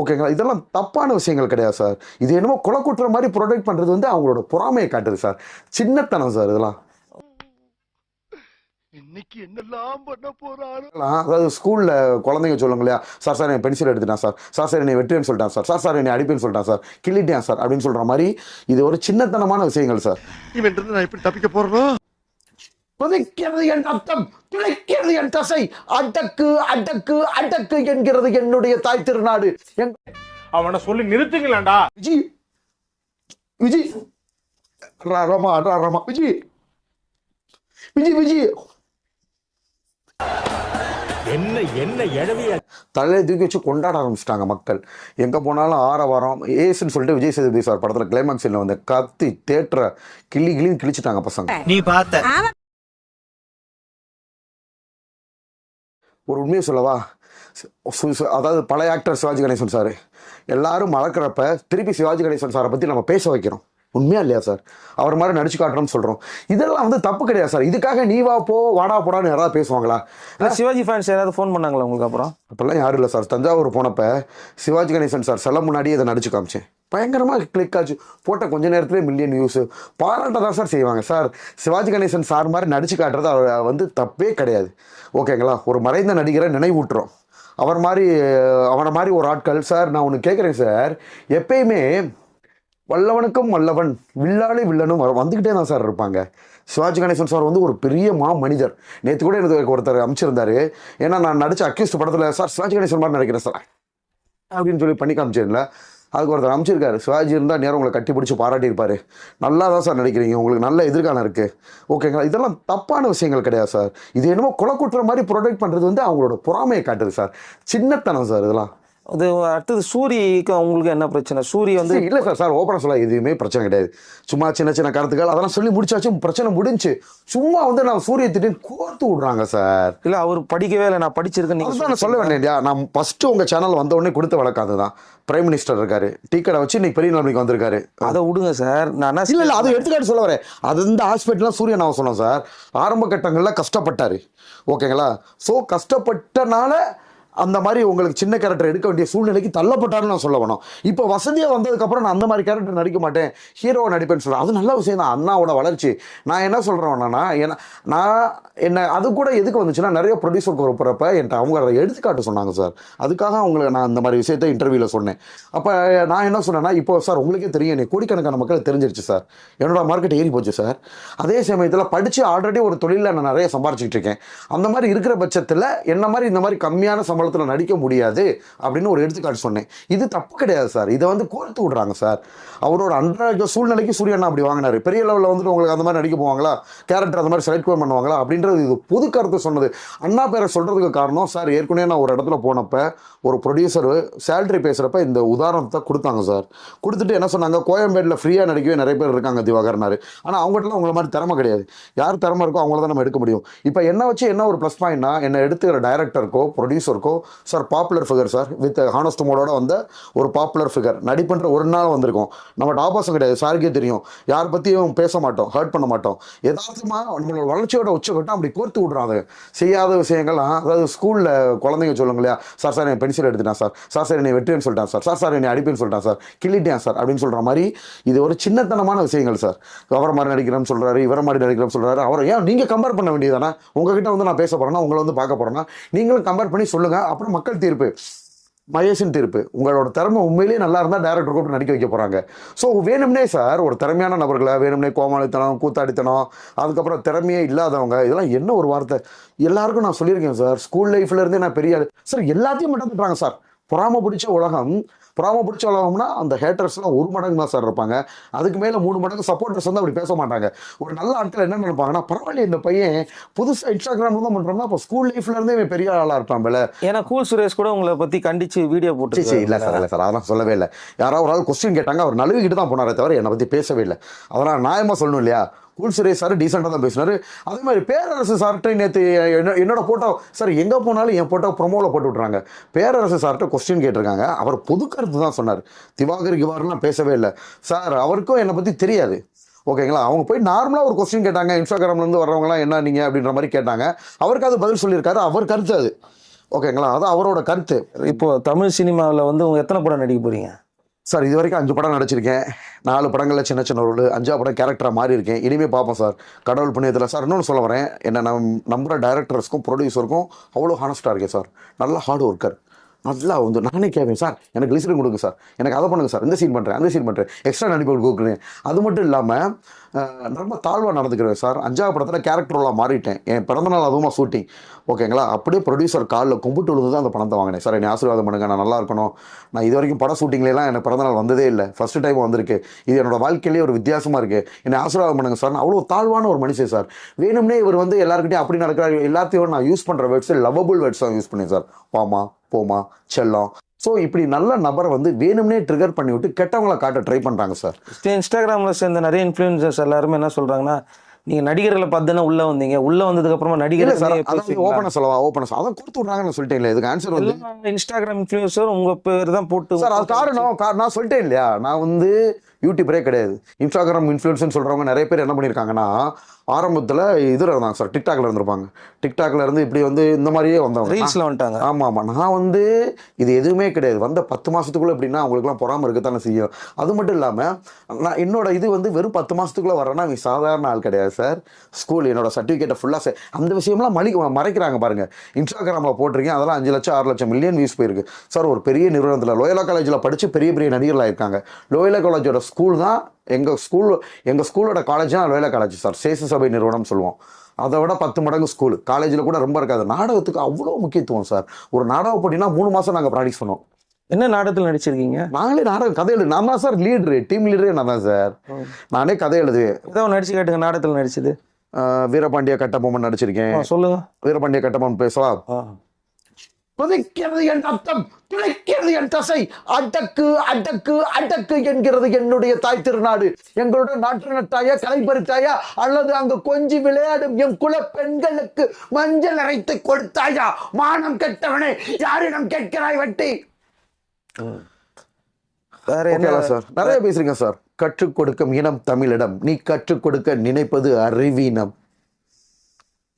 ஓகேங்களா? இதெல்லாம் தப்பான விஷயங்கள் கிடையாது சார். இது என்னமோ கொலை குற்ற மாதிரி ப்ரொடெக்ட் பண்ணுறது வந்து அவங்களோட பொறாமையை காட்டுது சார். சின்னத்தனம் சார் இதெல்லாம். இன்னைக்கு என்னெல்லாம் பண்ண போறாரு? அதாவது ஸ்கூலில் குழந்தைங்க சொல்லுங்க இல்லையா சார் சார் என் பென்சில் எடுத்துட்டான் சார். சார் சார் என்னை வெட்டுவேன்னு சொல்லிட்டான் சார். சார் சார் என்னை அடிப்பேன்னு சொல்லிட்டான் சார். கிள்ளிட்டேன் சார் அப்படின்னு சொல்கிற மாதிரி இது ஒரு சின்னத்தனமான விஷயங்கள் சார். இவன் நான் எப்படி தப்பிக்க போறனோ? துதைக்கிறது என் ரத்தம் துளைக்கிறது என் தசை. அடக்கு அடக்கு அடக்கு என்கிறது என்னுடைய தாய் திருநாடு. அவனை சொல்லி நிறுத்துங்களேன்டா. விஜி. விஜி. ரா- ரமா ரமா. விஜி. விஜி விஜி. என்ன என்ன எழவிய தலையை தூக்கி வச்சு கொண்டாட ஆரம்பிச்சிட்டாங்க மக்கள். எங்கே போனாலும் ஆரவாரம். ஏசுன்னு சொல்லிட்டு விஜய் சேதுபதி சார் படத்தில் கிளைமாக்ஸ் சீனில் வந்து கத்தி தேட்டரை கிள்ளி கிள்ளின்னு கிழிச்சிட்டாங்க பசங்க. நீ பார்த்த. ஒரு உண்மையை சொல்லவா? சு- சு- அதாவது பழைய ஆக்டர் சிவாஜி கணேசன் சார். எல்லாரும் மறக்கிறப்ப திருப்பி சிவாஜி கணேசன் சாரை பற்றி நம்ம பேச வைக்கிறோம் உண்மையா இல்லையா சார்? அவர் மாதிரி நடிச்சு காட்டுறோம்னு சொல்கிறோம் இதெல்லாம் வந்து தப்பு கிடையாது சார். இதுக்காக நீ வா போ வாடா போடான்னு யாராவது பேசுவாங்களா? சிவாஜி ஃபேன்ஸ் யாராவது ஃபோன் பண்ணாங்களா உங்களுக்கு அப்புறம்? அப்போல்லாம் யாரும் இல்லை சார். தஞ்சாவூர் போனப்ப சிவாஜி கணேசன் சார் செல்ல முன்னாடியே இதை நடிச்சு காமிச்சேன். பயங்கரமாக கிளிக் ஆச்சு. போட்ட கொஞ்ச நேரத்திலே மில்லியன் வியூஸ் பாராட்ட தான் சார் செய்வாங்க. சார் சிவாஜி கணேசன் சார் மாதிரி நடிச்சு காட்டுறது அவர் வந்து தப்பே கிடையாது. ஓகேங்களா? ஒரு மறைந்த நடிகரை நினைவூட்டுறோம். அவர் மாதிரி அவரை மாதிரி ஒரு ஆட்கள் சார் நான் ஒன்று கேட்குறேன் சார். எப்பயுமே வல்லவனுக்கும் வல்லவன் வில்லாளி வில்லனும் வர- வந்துக்கிட்டே தான் சார் இருப்பாங்க. சிவாஜி கணேசன் சார் வந்து ஒரு பெரிய மா மனிதர் நேற்று கூட எனக்கு ஒருத்தர் அமைச்சிருந்தாரு. ஏன்னா நான் நடிச்ச அக்யூஸ்ட் படத்தில் சார் சிவாஜி கணேசன் மாதிரி நினைக்கிறேன் சார். அப்படின்னு சொல்லி பண்ணி காமிச்சிருந்தல அதுக்கு ஒருத்தர் அமைச்சிருக்காரு. சிவாஜி இருந்தால் நேரம் உங்களை கட்டி பிடிச்சி பாராட்டியிருப்பார். நல்லா தான் சார் நடிக்கிறீங்க. உங்களுக்கு நல்ல எதிர்காலம் இருக்குது ஓகேங்களா? இதெல்லாம் தப்பான விஷயங்கள் கிடையாது சார். இது என்னமோ குலக்குட்டுற மாதிரி ப்ரொடெக்ட் பண்ணுறது வந்து அவங்களோட பொறாமையை காட்டுது சார். சின்னத்தனம் சார் இதெல்லாம். இது அடுத்தது சூரிக்கு உங்களுக்கு என்ன பிரச்சனை? சூரி வந்து இல்ல சார் சார் ஓப்பனா சொல்ல எதுவுமே பிரச்சனை கிடையாது. சும்மா சின்ன சின்ன கருத்துக்கள் அதெல்லாம் சொல்லி முடிச்சாச்சு பிரச்சனை முடிஞ்சு. சும்மா வந்து நான் சூரிய திடீர்னு கோர்த்து விடுறாங்க சார். இல்ல அவர் படிக்கவே இல்லை நான் படிச்சிருக்கேன் நீங்க அதுதான் நான் சொல்ல வேண்டிய நான் ஃபர்ஸ்ட் உங்க சேனல் வந்த உடனே கொடுத்த வழக்கம் அதுதான். பிரைம் மினிஸ்டர் இருக்காரு. டீ கடை வச்சு இன்னைக்கு பெரிய நிலைமைக்கு வந்திருக்காரு. அதை விடுங்க சார். நான் இல்ல இல்ல அது எடுத்துக்காட்டு சொல்ல வரேன். அது இந்த ஹாஸ்பிட்டல்லாம் சூரியன் நான் சொன்னோம் சார். ஆரம்ப கட்டங்கள்ல கஷ்டப்பட்டாரு. ஓகேங்களா? ஸோ கஷ்டப்பட்டனால அந்த மாதிரி உங்களுக்கு சின்ன கேரக்டர் எடுக்க வேண்டிய சூழ்நிலைக்கு தள்ளப்பட்டாருன்னு நான் சொல்ல வேணும். இப்போ வசதியாக வந்ததுக்கப்புறம் நான் அந்த மாதிரி கேரக்டர் நடிக்க மாட்டேன். ஹீரோவை நடிப்பேன்னு சொல்கிறேன் அது நல்ல விஷயம் தான். அண்ணாவோட வளர்ச்சி. நான் என்ன சொல்கிறேன்னா என்ன நான் என்ன அது கூட எதுக்கு வந்துச்சுன்னா நிறைய ப்ரொடியூசர் போகிறப்ப என்கிட்ட அவங்க அதை எடுத்துக்காட்டு சொன்னாங்க சார் அதுக்காக அவங்களுக்கு நான் அந்த மாதிரி விஷயத்த இன்டர்வியூவில் சொன்னேன். அப்போ நான் என்ன சொன்னேன்னா இப்போ சார் உங்களுக்கே தெரியும். என்னை கோடிக்கணக்கான மக்கள் தெரிஞ்சிருச்சு சார் என்னோட மார்க்கெட் ஏறி போச்சு சார் அதே சமயத்தில் படித்து ஆல்ரெடி ஒரு தொழிலில் நான் நிறைய சம்பாரிச்சிக்கிட்டு இருக்கேன். அந்த மாதிரி இருக்கிற பட்சத்தில் என்ன மாதிரி இந்த மாதிரி கம்மியான சம்பளம் படத்தில் நடிக்க முடியாது அப்படின்னு ஒரு எடுத்துக்காட்டு சொன்னேன். இது தப்பு கிடையாது சார். இதை வந்து கோர்த்து விடுறாங்க சார். அவரோட அன்றாட சூழ்நிலைக்கு சூரியண்ணா அப்படி வாங்கினார். பெரிய லெவலில் வந்துட்டு உங்களுக்கு அந்த மாதிரி நடிக்க போவாங்களா? கேரக்டர் அந்த மாதிரி செலக்ட் பண்ணுவாங்களா? அப்படின்றது இது பொது கருத்து சொன்னது. அண்ணா பேரை சொல்கிறதுக்கு காரணம் சார் ஏற்கனவே நான் ஒரு இடத்துல போனப்ப ஒரு ப்ரொடியூசர் சேல்ரி பேசுகிறப்ப இந்த உதாரணத்தை கொடுத்தாங்க சார். கொடுத்துட்டு என்ன சொன்னாங்க? கோயம்பேட்டில் ஃப்ரீயாக நடிக்கவே நிறைய பேர் இருக்காங்க திவாகர்னாரு. ஆனால் அவங்ககிட்டலாம் அவங்கள மாதிரி திறமை கிடையாது. யார் திறமை இருக்கோ அவங்கள தான் நம்ம எடுக்க முடியும். இப்போ என்ன வச்சு என்ன ஒரு ப்ளஸ் பாயிண்ட்னா என்னை எடுத்துக்கிற டைரக்டருக்கோ ப்ரொடியூசருக்கோ sir popular figure sir. With honest மோடோட வந்த ஒரு பாப்புலர் ஃபிகர் நடிப்புன்ற ஒரு நாள் வந்திருக்கோம். நம்ம ஆபாசம் கிடையாது. சாருக்கே தெரியும். யார் பற்றியும் பேச மாட்டோம் ஹர்ட் பண்ண மாட்டோம். எதார்த்தமாக நம்மளோட வளர்ச்சியோட உச்சக்கட்டம் அப்படி கோர்த்து விட்றாங்க. செய்யாத விஷயங்கள்லாம் அதாவது ஸ்கூலில் குழந்தைங்க சொல்லுங்க இல்லையா? சார் சார் என் பென்சில் எடுத்துட்டான் சார். சார் சார் என்னை வெட்டுன்னு சொல்லிட்டான் சார். சார் சார் என்னை அடிப்பேன்னு சொல்லிட்டான் சார். கிள்ளிட்டேன் சார். அப்படின்னு சொல்கிற மாதிரி இது ஒரு சின்னத்தனமான விஷயங்கள் சார். அவரை மாதிரி நடிக்கிறேன்னு சொல்கிறாரு இவரை மாதிரி நடிக்கிறேன்னு சொல்கிறாரு அவரை ஏன் நீங்கள் கம்பேர் பண்ண வேண்டியதானே உங்ககிட்ட வந்து நான் பேச போகிறேன்னா உங்களை வந்து பார்க்க போகிறேன்னா நீங்களும் கம்பேர் பண்ணி சொல்லுங்கள் அப்புறம் மக்கள் தீர்ப்பு. மகேஷின் தீர்ப்பு. உங்களோட திறமை உண்மையிலேயே நல்லா இருந்தால் டேரக்டர் கூப்பிட்டு நடிக்க வைக்க போகிறாங்க ஸோ வேணும்னே சார் ஒரு திறமையான நபர்களை வேணும்னே கோமாளித்தனம் கூத்தாடித்தனம் அதுக்கப்புறம் திறமையே இல்லாதவங்க இதெல்லாம் என்ன ஒரு வார்த்தை? எல்லாருக்கும் நான் சொல்லியிருக்கேன் சார் ஸ்கூல் லைஃப்லேருந்தே நான் பெரிய சார் எல்லாத்தையும் மட்டும் பண்ணுறாங்க சார் பொறாம பிடிச்ச உலகம் பொறாம பிடிச்ச உலகம்னா அந்த ஹேட்டர்ஸ்லாம் ஒரு மடங்கு தான் சார் இருப்பாங்க. அதுக்கு மேலே மூணு மடங்கு சப்போர்ட்டர்ஸ் வந்து அப்படி பேச மாட்டாங்க. ஒரு நல்ல ஆட்கள் என்ன நினைப்பாங்கன்னா பரவாயில்ல இந்த பையன் புதுசாக இன்ஸ்டாகிராம் தான் பண்ணுறாங்கன்னா அப்போ ஸ்கூல் லைஃப்ல இருந்தே இவன் பெரிய ஆளாக இருப்பான் போல. ஏன்னா கூல் சுரேஷ் கூட உங்களை பத்தி கண்டிச்சு வீடியோ சரி இல்லை சார் போட்டு இல்லை சார் அதெல்லாம் சொல்லவே இல்லை. யாராவது ஒரு ஆள் கொஸ்டின் கேட்டாங்க அவர் நழுவிக்கிட்டு தான் போனாரே தவிர என்னை பற்றி பேசவே இல்லை. அதெல்லாம் நியாயமாக சொல்லணும் இல்லையா? கூல் சுரேஷ் சார் டீசெண்டாக தான் பேசினார். அதே மாதிரி பேரரசு சார்கிட்ட நேற்று என்னோட ஃபோட்டோ சார் எங்கே போனாலும் என் ஃபோட்டோ ப்ரொமோவில் போட்டு விட்றாங்க பேரரசு சார்கிட்ட கொஸ்டின் கேட்டிருக்காங்க. அவர் பொது கருத்து தான் சொன்னார். திவாகர் கிவார்லாம் பேசவே இல்லை. சார் அவருக்கும் என்னை பற்றி தெரியாது. ஓகேங்களா? அவங்க போய் நார்மலாக ஒரு கொஸ்டின் கேட்டாங்க. இன்ஸ்டாகிராம்லேருந்து வர்றவங்களாம் என்ன நீங்கள் அப்படின்ற மாதிரி கேட்டாங்க. அவருக்கு அது பதில் சொல்லியிருக்காரு. அவர் கருத்து அது. ஓகேங்களா? அது அவரோட கருத்து. இப்போ தமிழ் சினிமாவில் வந்து உங்கள் எத்தனை படம் நடிக்க போகிறீங்க சார் இது வரைக்கும் அஞ்சு படம் நடிச்சிருக்கேன். நாலு படங்களில் சின்ன சின்ன ரோல் அஞ்சா படம் கேரக்டராக மாறி இருக்கேன். இனிமேல் பார்ப்போம் சார். கடவுள் புண்ணியத்தில் சார் இன்னொன்று சொல்ல வரேன். என்ன நம் நம்புகிற டைரக்டர்ஸ்க்கும் ப்ரொடியூசருக்கும் அவ்வளோ ஹானஸ்ட்டாக இருக்கேன் சார். நல்ல ஹார்ட் ஒர்க்கர் நல்லா வந்து நானே கேட்பேன் சார் எனக்கு லிஸ்ட்டு கொடுங்க சார். எனக்கு அதை பண்ணுங்க சார். இந்த சீன் பண்ணுறேன் அந்த சீன் பண்ணுறேன் எக்ஸ்ட்ரா நடிப்பு கொடுக்குறேன் அது மட்டும் இல்லாமல் ரொம்ப தாழ்வாக நடந்துக்கிறேன் சார். அஞ்சாவது படத்தில் கேரக்டரெலாம் மாறிட்டேன். என் பிறந்தநாள் அதுவுமா ஷூட்டிங் ஓகேங்களா? அப்படியே ப்ரொடியூசர் காலில் கும்பிட்டு விழுந்து தான் அந்த பணத்தை வாங்கினேன். சார் என்னை ஆசீர்வாதம் பண்ணுங்க நான் நல்லா இருக்கணும். நான் இது வரைக்கும் படம் ஷூட்டிங்லாம் எனக்கு பிறந்தநாள் வந்ததே இல்லை. ஃபர்ஸ்ட் டைம் வந்திருக்கு. இது என்னோட வாழ்க்கையிலேயே ஒரு வித்தியாசமாக இருக்குது என்னை ஆசீர்வாதம் பண்ணுங்க சார். நான் அவ்வளோ தாழ்வான ஒரு மனுஷன் சார். வேணும்னே இவர் வந்து எல்லாருக்கிட்டையும் அப்படி நடக்கிறார். எல்லாத்தையும் நான் யூஸ் பண்ணுற வேர்ட்ஸு லவபுள் வேர்ட்ஸ் தான் யூஸ் பண்ணேன் சார். பாமா போமா செல்லம். ஸோ இப்படி நல்ல நபரை வந்து வேணும்னே ட்ரிகர் பண்ணி விட்டு கெட்டவங்களை காட்ட ட்ரை பண்ணுறாங்க சார் இன்ஸ்டாகிராம்ல சேர்ந்த நிறைய இன்ஃப்ளூயன்சர்ஸ் எல்லாருமே என்ன சொல்றாங்கன்னா நீங்க நடிகர்களை பார்த்து உள்ள வந்தீங்க? உள்ள வந்ததுக்கு அப்புறமா நடிகர் ஓப்பனாக சொல்லவா? ஓப்பனாக சொல்ல அதான் கொடுத்து விட்றாங்கன்னு சொல்லிட்டேன் இல்லை இதுக்கு ஆன்சர் வந்து இன்ஸ்டாகிராம் இன்ஃப்ளூயன்சர் உங்க பேர் தான் போட்டு சார் அது காரணம் நான் சொல்லிட்டேன் இல்லையா? நான் வந்து யூடியூபரே கிடையாது. இன்ஸ்டாகிராம் இன்ஃப்ளூயன்ஸ்னு சொல்கிறவங்க நிறைய பேர் என்ன பண்ணியிருக்காங்கன்னா ஆரம்பத்தில் இதில் இருந்தாங்க சார் டிக்டாக்ல இருந்திருப்பாங்க. டிக்டாக்ல இருந்து இப்படி வந்து இந்த மாதிரியே வந்தவங்க. ரீல்ஸ்ல வந்துட்டாங்க. ஆமாம் ஆமாம் நான் வந்து இது எதுவுமே கிடையாது. வந்த பத்து மாதத்துக்குள்ளே எப்படின்னா அவங்களுக்குலாம் பொறாம இருக்கத்தானே செய்யும். அது மட்டும் இல்லாமல் நான் என்னோட இது வந்து வெறும் பத்து மாதத்துக்குள்ளே வரேன்னா அவங்க சாதாரண ஆள் கிடையாது சார் ஸ்கூல் என்னோட சர்டிஃபிகேட்டை ஃபுல்லாக அந்த விஷயம்லாம் மலி மறைக்கிறாங்க பாருங்கள் இன்ஸ்டாகிராமில் போட்டிருக்கேன். அதெல்லாம் அஞ்சு லட்சம் ஆறு லட்சம் மில்லியன் வியூஸ் போயிருக்கு. சார் ஒரு பெரிய நிறுவனத்தில் லோயலா காலேஜில் படித்து பெரிய பெரிய நடிகர்களாக இருக்காங்க லோயலா காலேஜோட ஸ்கூல் தான் எங்கள் ஸ்கூல் எங்கள் ஸ்கூலோட காலேஜ் தான் லோயலா காலேஜ் சார் சேசு சபை நிறுவனம் சொல்லுவோம். அதை விட பத்து மடங்கு ஸ்கூல் காலேஜில் கூட ரொம்ப இருக்காது. நாடகத்துக்கு அவ்வளோ முக்கியத்துவம் சார் ஒரு நாடக போட்டினா மூணு மாதம் நாங்கள் ப்ராக்டிஸ் பண்ணோம் என்ன நாடகத்தில் நடிச்சிருக்கீங்க? நாங்களே நாடகம் கதை எழுது நான் தான் சார் லீடரு டீம் லீடரே நான் தான் சார் நானே கதை எழுதுவேன். ஏதோ நடிச்சு காட்டுங்க நாடகத்தில் நடிச்சது. வீரபாண்டிய கட்டபொம்மன் நடிச்சிருக்கேன். சொல்லுங்க. வீரபாண்டிய கட்டபொம்மன் பேசவா? ஆ. துதைக்கிறது என் ரத்தம் துளைக்கிறது என் தசை. அடக்கு அடக்கு அடக்கு என்கிறது என்னுடைய தாய் திருநாடு. எங்களுடைய நாட்டு நட்டாயா கலைப்பறித்தாயா அல்லது அங்கு கொஞ்சி விளையாடும் என் குல பெண்களுக்கு மஞ்சள் அரைத்து கொடுத்தாயா? மானம் கெட்டவனே யாரிடம் கேட்கிறாய் வட்டி? வேற என்ன? சார்? நிறைய பேசுறீங்க சார். கற்றுக் கொடுக்கும் இனம் தமிழிடம். நீ கற்றுக் கொடுக்க நினைப்பது அறிவீனம்.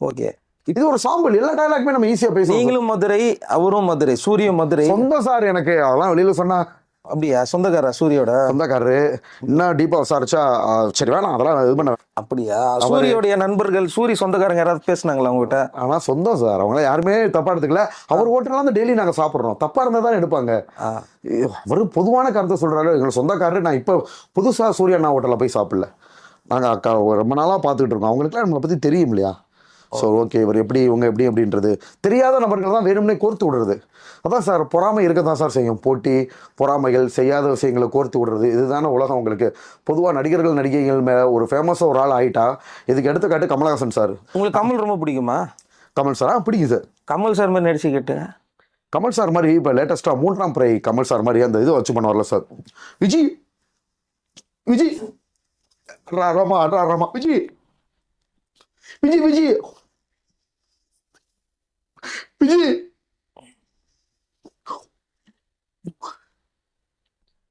ஓகே. இது ஒரு சாம்பிள் எல்லா டயலாக்குமே நம்ம ஈஸியா பேசுவோம். நீங்களும் மதுரை அவரும் மதுரை சூரிய மதுரை. சொந்த சார் எனக்கு அதெல்லாம் வெளியில சொன்னா. அப்படியா? சொந்தக்காரா சூரியோட? சொந்தக்காரரு. இன்னும் டீப்பா விசாரிச்சா சரி வேணாம் அதெல்லாம் இது பண்ண. அப்படியா? சூரியோடைய நண்பர்கள் சூரி சொந்தக்காரங்க யாராவது பேசுனாங்களா உங்ககிட்ட? ஆனா சொந்தம் சார். அவங்கள யாருமே தப்பா எடுத்துக்கல. அவர் ஹோட்டல்ல தான் டெய்லி நாங்க சாப்பிடுறோம். தப்பா இருந்தா தான் எடுப்பாங்க. அவர் பொதுவான கருத்தை சொல்றாரு. எங்க சொந்தக்காரரு நான் இப்போ புதுசா சூர்யா அண்ணா ஹோட்டல்ல போய் சாப்பிடல. நாங்க அக்கா ரொம்ப நாளா பார்த்துக்கிட்டு இருக்கோம். அவங்களுக்குலாம் நம்மளை பத்தி தெரியும் இல்லையா? ஸோ ஓகே இவர் எப்படி இவங்க எப்படி அப்படின்றது தெரியாத நபர்கள் தான் வேணும்னே கோர்த்து விடுறது. அதான் சார் பொறாமை இருக்க தான் சார் செய்யும். போட்டி பொறாமைகள் செய்யாத விஷயங்களை கோர்த்து விடுறது இதுதானே உலகம் உங்களுக்கு. பொதுவாக நடிகர்கள் நடிகைகள் மேலே ஒரு ஃபேமஸாக ஒரு ஆள் ஆயிட்டா இதுக்கு எடுத்துக்காட்டு கமலஹாசன் சார். உங்களுக்கு கமல் ரொம்ப பிடிக்குமா? கமல் சாரா? பிடிக்கும் சார். கமல் சார் மாதிரி நடிச்சு கேட்டுங்க கமல் சார் மாதிரி இப்போ லேட்டஸ்ட்டாக மூன்றாம் பிறை கமல் சார் மாதிரி அந்த இது வச்சு பண்ணுவார்ல சார். விஜய் விஜய் ராமா ராமா விஜய் விஜய் விஜய். விஜய்.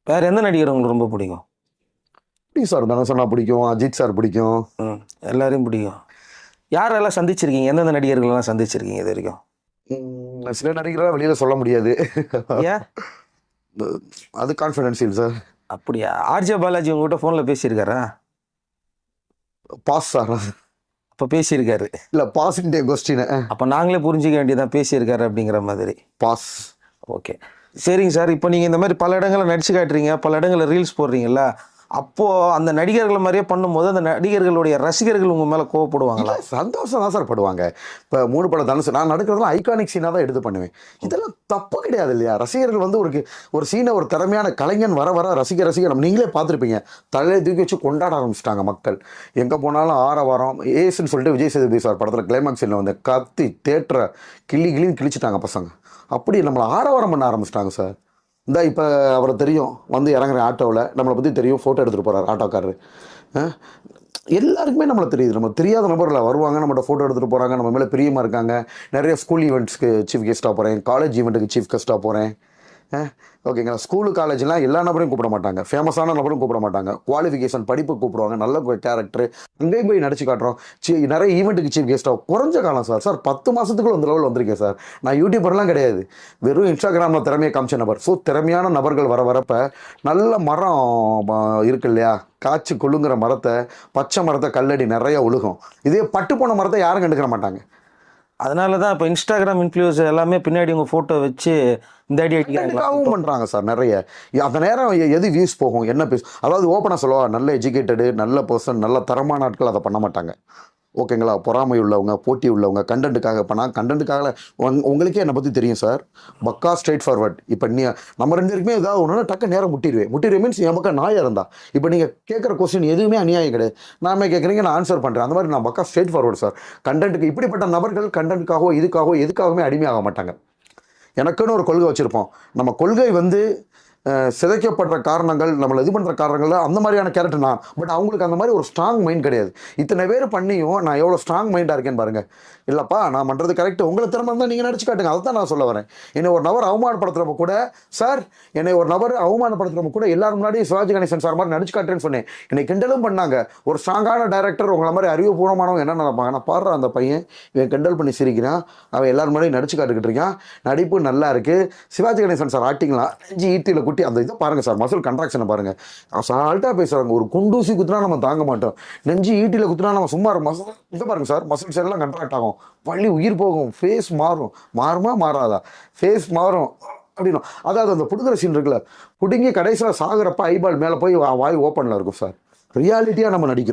வேற எந்த நடிகர் உங்களுக்கு ரொம்ப பிடிக்கும்? பிடிக்கும் சார் தனுசனா பிடிக்கும் அஜித் சார் பிடிக்கும். எல்லாரையும் பிடிக்கும். யாரெல்லாம் சந்திச்சிருக்கீங்க? எந்தெந்த நடிகர்கள்லாம் சந்திச்சிருக்கீங்க இது வரைக்கும்? சில நடிகர்களாக வெளியில் சொல்ல முடியாது. ஏன்? அது கான்ஃபிடென்ஷியல் சார் அப்படியா? ஆர்ஜே பாலாஜி உங்ககிட்ட ஃபோனில் பேசியிருக்காரா? Boss sir. அப்போ பேசியிருக்காரு. இல்லை பாஸ் இண்டியா கொஸ்டின் அப்போ நாங்களே புரிஞ்சிக்க வேண்டியதான் பேசியிருக்காரு அப்படிங்கிற மாதிரி. பாஸ் ஓகே சரிங்க சார் இப்போ நீங்கள் இந்த மாதிரி பல இடங்களில் நடிச்சு காட்டுறீங்க பல இடங்களில் ரீல்ஸ் போடுறீங்கல்ல அப்போது அந்த நடிகர்கள் மாதிரியே பண்ணும்போது அந்த நடிகர்களுடைய ரசிகர்கள் உங்கள் மேலே கோவப்படுவாங்களா? சந்தோஷம் தான் சார் படுவாங்க. இப்போ மூணு படம் தனுசு நான் நடக்கிறதுலாம் ஐகானிக் சீனாக தான் எடுத்து பண்ணுவேன். இதெல்லாம் தப்பு கிடையாது இல்லையா? ரசிகர்கள் வந்து ஒரு ஒரு சீனை ஒரு திறமையான கலைஞன் வர வர ரசிக ரசிகர் நம்ம நீங்களே பார்த்துருப்பீங்க. தலையை தூக்கி வச்சு கொண்டாட ஆரம்பிச்சிட்டாங்க மக்கள். எங்கே போனாலும் ஆரவாரம் ஏசுன்னு சொல்லிட்டு விஜய் சேதுபதி சார் படத்தில் கிளைமாக்ஸ் சீனில் வந்து கத்தி தேட்டரை கிள்ளி கிளின்னு கிழிச்சிட்டாங்க பசங்க. அப்படி நம்மளை ஆரவாரம் பண்ண ஆரம்பிச்சிட்டாங்க சார். இந்த இப்போ அவரை தெரியும் வந்து இறங்குற ஆட்டோவில் நம்மளை பற்றி தெரியும் ஃபோட்டோ எடுத்துகிட்டு போகிறார் ஆட்டோக்காரரு. எல்லாருக்குமே நம்மளை தெரியுது. நம்ம தெரியாத நபர்களை வருவாங்க நம்மகிட்ட ஃபோட்டோ எடுத்துகிட்டு போகிறாங்க நம்ம மேலே பிரியமாக இருக்காங்க. நிறைய ஸ்கூல் ஈவெண்ட்ஸ்க்கு சீஃப் கெஸ்ட்டாக போகிறேன் காலேஜ் ஈவெண்ட்டுக்கு சீஃப் கெஸ்ட்டாக போகிறேன் ஓகேங்களா ஸ்கூலு காலேஜ்லாம் எல்லா நபரையும் கூப்பிட மாட்டாங்க. ஃபேமஸான நபரும் கூப்பிட மாட்டாங்க. குவாலிஃபிகேஷன் படிப்பு கூப்பிடுவாங்க. நல்ல கேரக்டர் அங்கேயும் போய் நடிச்சு காட்டுறோம். சி நிறைய ஈவெண்ட்டுக்கு சீஃப் கெஸ்ட்டாக குறைஞ்ச காலம் சார் சார் பத்து மாதத்துக்குள்ள அந்த லெவல் வந்திருக்கேன் சார் நான் யூடியூபர்லாம் கிடையாது. வெறும் இன்ஸ்டாகிராமில் திறமையை காமிச்ச நபர். ஸோ திறமையான நபர்கள் வர வரப்போ நல்ல மரம் இருக்கு இல்லையா? காய்ச்சி கொள்ளுங்கிற மரத்தை பச்சை மரத்தை கல்லடி நிறைய ஒழுகும் இதே பட்டு போன மரத்தை யாரும் கண்டுக்கிற மாட்டாங்க. அதனால தான் இப்போ இன்ஸ்டாகிராம் இன்ஃப்ளூயன்ஸ் எல்லாமே பின்னாடி உங்கள் ஃபோட்டோ வச்சு இந்த ஐடி அடிக்கிறாங்க. பண்ணுறாங்க சார் நிறைய. அந்த நேரம் எது வியூஸ் போகும்? என்ன பேசும் அதாவது ஓப்பனாக சொல்லுவா நல்ல எஜுகேட்டடு நல்ல பர்சன் நல்ல தரமான ஆட்கள் அதை பண்ண மாட்டாங்க. ஓகேங்களா? பொறாமை உள்ளவங்க போட்டி உள்ளவங்க கண்டென்ட்டுக்காக இப்போ நான் கண்டென்ட்டுக்காக உங்களுக்கே என்னை பற்றி தெரியும் சார். பக்கா ஸ்ட்ரைட் ஃபார்வர்ட் இப்போ நீ நம்ம ரெண்டு பேருக்குமே ஏதாவது ஒன்று டக்கு நேரம் முட்டிடுவேன். முட்டிடுவேன் மீன்ஸ் என் பக்கம் நாயாக இருந்தா. இப்போ நீங்கள் கேட்குற கொஸ்டின் எதுவுமே அநியாயம் கிடையாது. நாம கேட்குறீங்க நான் ஆன்சர் பண்ணுறேன் அந்த மாதிரி நான் பக்கா ஸ்ட்ரைட் ஃபார்வர்ட் சார். கண்டென்ட்டுக்கு இப்படிப்பட்ட நபர்கள் கண்டென்ட்டுக்காகவோ இதுக்காகவோ எதுக்காகவுமே அடிமையாக மாட்டாங்க. எனக்குன்னு ஒரு கொள்கை வச்சுருப்போம். நம்ம கொள்கை வந்து சிதைக்கப்படுற காரணங்கள் நம்மளை இது பண்ணுற காரணங்கள் அந்த மாதிரியான கேரக்டர் நான். பட் அவங்களுக்கு அந்த மாதிரி ஒரு ஸ்ட்ராங் மைண்ட் கிடையாது. இத்தனை பேர் பண்ணியும் நான் எவ்வளோ ஸ்ட்ராங் மைண்டாக இருக்கேன்னு பாருங்கள் இல்லைப்பா நான் பண்ணுறது கரெக்ட் உங்களை திறமை இருந்தால் நீங்கள் நடிச்சு காட்டுங்க. அதை தான் நான் சொல்ல வரேன். என்னை ஒரு நபர் அவமானப்படுத்துகிறப்ப கூட சார் என்னை ஒரு நபர் அவமானப்படுத்துகிறப்ப கூட எல்லாரும் முன்னாடி சிவாஜி கணேசன் சார் மாதிரி நடிச்சு காட்டுறேன்னு சொன்னேன். என்னை கிண்டலும் பண்ணாங்க. ஒரு ஸ்ட்ராங்கான டைரக்டர் உங்களை மாதிரி அறிவுபூர்வமானவங்க என்ன நினைப்பாங்க? நான் பாடுற அந்த பையன் இவன் கிண்டல் பண்ணி சிரிக்கிறான். அவன் எல்லாரும் முன்னாடி நடிச்சு காட்டுக்கிட்டு இருக்கான். நடிப்பு நல்லா இருக்குது சிவாஜி கணேசன் சார் ஆட்டிங்களா நெஞ்சு ஈட்டியில் குட்டி அந்த இதை பாருங்க சார் மசில் கன்ட்ராக்ஷனை பாருங்க. அசால்ட்டாக பேசுறாங்க. ஒரு குண்டூசி குத்துனா நம்ம தாங்க மாட்டோம். நெஞ்சு ஈட்டியில் குத்துனா நம்ம சும்மா மசில் இதை பாருங்க சார் மசில்ஸ் எல்லாம் கன்ட்ராக்ட் ஆகும். வள்ளி உயிர் போகும். ஃபேஸ் மாறும். மாறுமா மாறாதா? ஃபேஸ் மாறும். அப்படின்னா அதாவது அந்த புடுங்குற சீன் இருக்குல்ல புடுங்கி கடைசியில் சாகுறப்ப ஐபால் மேலே போய் வா- வாய் ஓப்பனில் இருக்கும் சார். ரியாலிட்டியாக நம்ம நடிக்கிறோம்.